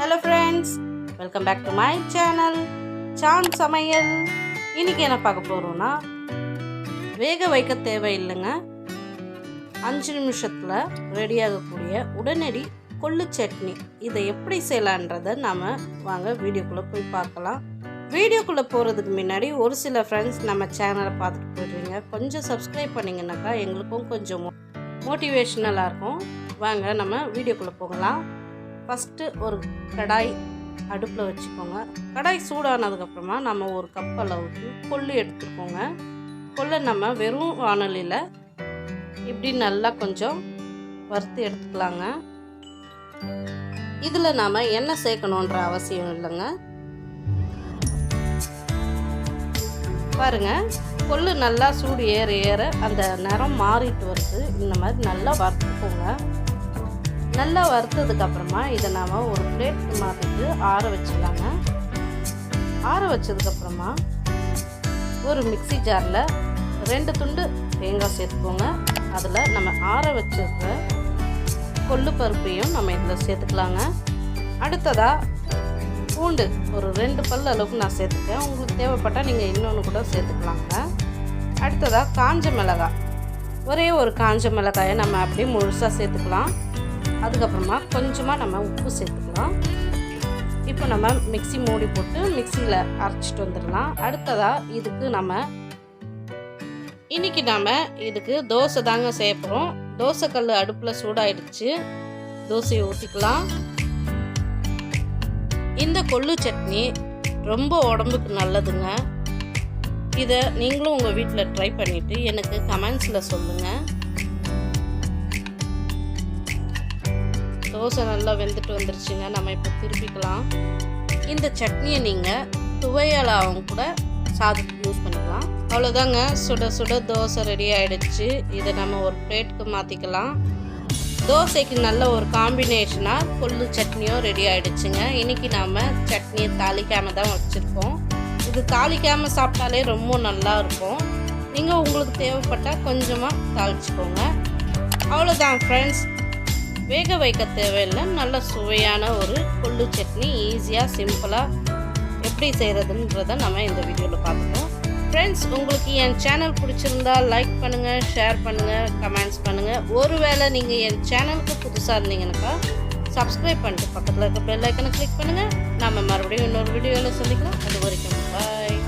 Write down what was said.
Hello friends welcome back to my channel Saan Samayal இன்னைக்கு என்ன பார்க்க போகிறோன்னா வேக வைக்க தேவையில்லைங்க. அஞ்சு நிமிஷத்தில் ரெடியாகக்கூடிய உடனடி கொள்ளு சட்னி. இதை எப்படி செய்யலான்றதை நாம் வாங்க வீடியோக்குள்ளே போய் பார்க்கலாம். வீடியோக்குள்ளே போகிறதுக்கு முன்னாடி ஒரு சில ஃப்ரெண்ட்ஸ் நம்ம சேனலை பார்த்துட்டு போயிடுறீங்க. கொஞ்சம் சப்ஸ்கிரைப் பண்ணிங்கனாக்கா எங்களுக்கும் கொஞ்சம் மோட்டிவேஷ்னலாக இருக்கும். வாங்க நம்ம வீடியோக்குள்ளே போகலாம். ஃபஸ்ட்டு ஒரு கடாய் அடுப்பில் வச்சுக்கோங்க. கடாய் சூடானதுக்கப்புறமா நம்ம ஒரு கப் அளவுக்கு கொள்ளு எடுத்துக்கோங்க. கொள்ளை நம்ம வெறும் வானொலியில் இப்படி நல்லா கொஞ்சம் வறுத்து எடுத்துக்கலாங்க. இதில் நாம் எண்ணெய் சேர்க்கணுன்ற அவசியம் இல்லைங்க. பாருங்க கொள்ளு நல்லா சூடு ஏற ஏற அந்த நிறம் மாறிட்டு வருது. இந்த மாதிரி நல்லா வறுத்துக்கோங்க. நல்லா வறுத்ததுக்கு அப்புறமா இதை நாம் ஒரு பிளேட் மாற்றிட்டு ஆற வச்சிடலாங்க. ஆற வச்சதுக்கப்புறமா ஒரு மிக்ஸி ஜாரில் ரெண்டு துண்டு தேங்காய் சேர்த்துக்கோங்க. அதில் நம்ம ஆற வச்சிருக்க கொள்ளு பருப்பையும் நம்ம இதில் சேர்த்துக்கலாங்க. அடுத்ததாக பூண்டு ஒரு ரெண்டு பல் அளவுக்கு நான் சேர்த்துக்கேன் உங்களுக்கு தேவைப்பட்டால் நீங்கள் இன்னொன்று கூட சேர்த்துக்கலாங்க. அடுத்ததாக காஞ்ச மிளகாய். ஒரே ஒரு காஞ்ச மிளகாயை நம்ம அப்படியே முழுசாக சேர்த்துக்கலாம். அதுக்கப்புறமா கொஞ்சமாக நம்ம உப்பு சேர்த்துக்கலாம். இப்போ நம்ம மிக்ஸி மூடி போட்டு மிக்சியில் அரைச்சிட்டு வந்துடலாம். அடுத்ததாக இதுக்கு நம்ம இன்னைக்கு நாம் இதுக்கு தோசை தாங்க செய்ய போகிறோம் தோசைக்கல் அடுப்பில் சூடாயிடுச்சு. தோசையை ஊற்றிக்கலாம் இந்த கொள்ளு சட்னி ரொம்ப உடம்புக்கு நல்லதுங்க. இதை நீங்களும் உங்கள் வீட்டில் ட்ரை பண்ணிவிட்டு எனக்கு கமெண்ட்ஸில் சொல்லுங்கள் தோசை நல்லா வெந்துட்டு வந்துருச்சுங்க. நம்ம இப்போ திருப்பிக்கலாம். இந்த சட்னியை நீங்கள் துவையலாகவும் கூட சாதத்துக்கு யூஸ் பண்ணிக்கலாம். அவ்வளோதாங்க சுட சுட தோசை ரெடி ஆகிடுச்சு இதை நம்ம ஒரு பிளேட்டுக்கு மாற்றிக்கலாம் தோசைக்கு நல்ல ஒரு காம்பினேஷனாக கொள்ளு சட்னியும் ரெடி ஆகிடுச்சுங்க இன்றைக்கி நாம் சட்னியை தாளிக்காமல் தான் வச்சுருக்கோம். இது தாளிக்காமல் சாப்பிட்டாலே ரொம்ப நல்லா இருக்கும். நீங்கள் உங்களுக்கு தேவைப்பட்டால் கொஞ்சமாக தாளிச்சுக்கோங்க. அவ்வளோதான் ஃப்ரெண்ட்ஸ் வேக வைக்க தேவையில்லை. நல்ல சுவையான ஒரு கொள்ளு சட்னி ஈஸியாக சிம்பிளாக எப்படி செய்கிறதுன்றத நம்ம இந்த வீடியோவில் பார்த்துக்கோம் ஃப்ரெண்ட்ஸ் உங்களுக்கு என் சேனல் பிடிச்சிருந்தா லைக் பண்ணுங்கள் ஷேர் பண்ணுங்கள் கமெண்ட்ஸ் பண்ணுங்கள் ஒருவேளை நீங்கள் என் சேனலுக்கு புதுசாக இருந்தீங்கன்னாக்கா சப்ஸ்கிரைப் பண்ணிட்டு பக்கத்தில் இருக்க பெல் ஐக்கனை கிளிக் பண்ணுங்கள் நம்ம மறுபடியும் இன்னொரு வீடியோவில் சந்திக்கலாம். அது வரைக்கும் பாய்